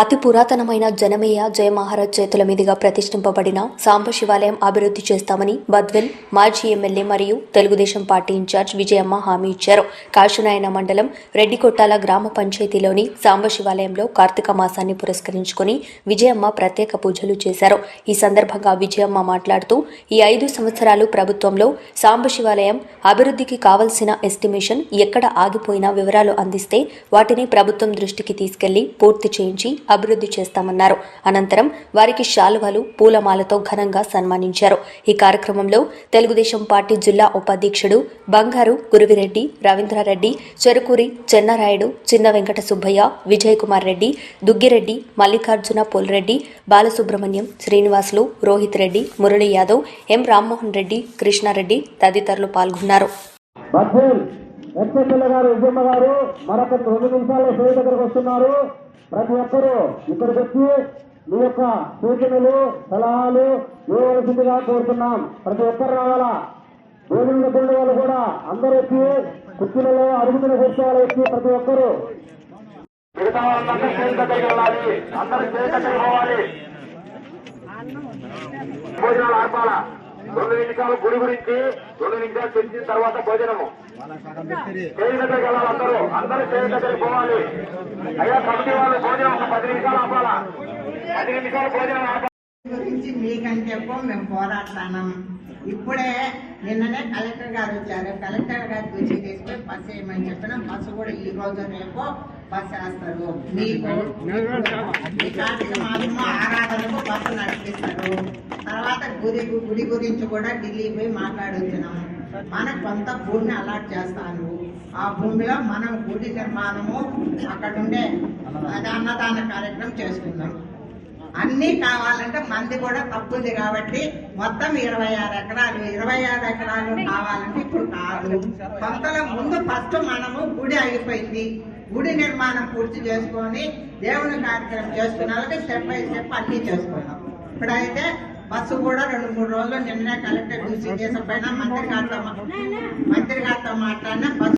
అతి పురాతనమైన జనమేయ జయమహారాజ్ చేతుల మీదుగా ప్రతిష్ఠింపబడిన సాంబ శివాలయం అభివృద్ధి చేస్తామని బద్వెల్ మాజీ ఎమ్మెల్యే మరియు తెలుగుదేశం పార్టీ ఇన్ఛార్జ్ విజయమ్మ హామీ ఇచ్చారు. కాశునాయన మండలం రెడ్డికొట్టాల గ్రామ పంచాయతీలోని సాంబ శివాలయంలో కార్తీక మాసాన్ని పురస్కరించుకుని విజయమ్మ ప్రత్యేక పూజలు చేశారు. ఈ సందర్భంగా విజయమ్మ మాట్లాడుతూ ఈ ఐదు సంవత్సరాలు ప్రభుత్వంలో సాంబ శివాలయం అభివృద్ధికి కావలసిన ఎస్టిమేషన్ ఎక్కడ ఆగిపోయినా వివరాలు అందిస్తే వాటిని ప్రభుత్వం దృష్టికి తీసుకెళ్ళి పూర్తి చేయించి అభివృద్ధి చేస్తామన్నారు. అనంతరం వారికి శాలువాలు పూలమాలతో ఘనంగా సన్మానించారు. ఈ కార్యక్రమంలో తెలుగుదేశం పార్టీ జిల్లా ఉపాధ్యక్షుడు బంగారు గురువిరెడ్డి రవీంద్రారెడ్డి చెరుకూరి చెన్నారాయుడు చిన్న వెంకట సుబ్బయ్య విజయ్ కుమార్ రెడ్డి దుగ్గిరెడ్డి మల్లికార్జున పోల్రెడ్డి బాలసుబ్రహ్మణ్యం శ్రీనివాసులు రోహిత్ రెడ్డి మురళీ యాదవ్ ఎం రామ్మోహన్ రెడ్డి కృష్ణారెడ్డి తదితరులు పాల్గొన్నారు. గారు గారు మరొక రెండు నిమిషాల్లో దగ్గరకు వస్తున్నారు. ప్రతి ఒక్కరూ ఇక్కడికి వచ్చి మీ యొక్క సూచనలు సలహాలు ఇవ్వవలసిందిగా కోరుతున్నాం. ప్రతి ఒక్కరు రావాలా? భోజనం కొండ వాళ్ళు కూడా అందరూ వచ్చి కుర్చీలలో అరుగుతున్న కూర్చోవాలి వచ్చి ప్రతి ఒక్కరూ. మిగతా వాళ్ళందరూ స్టేజ్ దగ్గరికి వెళ్ళాలి అందరూ స్టేజ్ దగ్గరికి పోవాలి. భోజనాలు ఆపాలా? రెండు నిమిషాలు గుడి గురించి రెండు నిమిషాలు తెచ్చిన తర్వాత భోజనము. స్టేజ్ దగ్గరికి వెళ్ళాలి అందరూ అందరూ స్టేజ్ దగ్గరికి పోవాలి. అయ్యా కమిటీ వాళ్ళు భోజనం ఒక పది నిమిషాలు ఆపాలా? పది నిమిషాలు భోజనం ఆపాలి గురించి మీకంటే మేము పోరాడుతున్నాం. ఇప్పుడే నిన్ననే కలెక్టర్ గారు వచ్చారు. కలెక్టర్ గారు గురించి తీసుకుని బస్సు వేయమని చెప్పిన బస్సు కూడా ఈ రోజు రేపు బస్సు వేస్తారు. మీకు కార్తీక మాసము ఆరాధనకు బస్సు నడిపిస్తారు. తర్వాత గుడి గుడి గురించి కూడా ఢిల్లీ పోయి మాట్లాడుతున్నాము మనకు కొంత భూమిని అలాట్ చేస్తాను. ఆ భూమిలో మనం గుడి నిర్మాణము అక్కడ ఉండే అది అన్నదాన కార్యక్రమం చేసుకుందాం. అన్నీ కావాలంటే మంది కూడా తప్పుంది కాబట్టి మొత్తం ఇరవై ఆరు ఎకరాలు ఇరవై ఆరు ఎకరాలు కావాలంటే ఇప్పుడు కాదు. కొంతలో ముందు ఫస్ట్ మనము గుడి అయిపోయింది. గుడి నిర్మాణం పూర్తి చేసుకొని దేవుని కార్యక్రమం చేసుకునే వాళ్ళకి స్టెప్ బై స్టెప్ అన్నీ చేసుకున్నాం. ఇప్పుడైతే బస్సు కూడా రెండు మూడు రోజులు నిన్నే కలెక్టర్ చూసి చేసిన పైన మంత్రి గారితో మంత్రి గారితో మాట్లాడినా బస్సు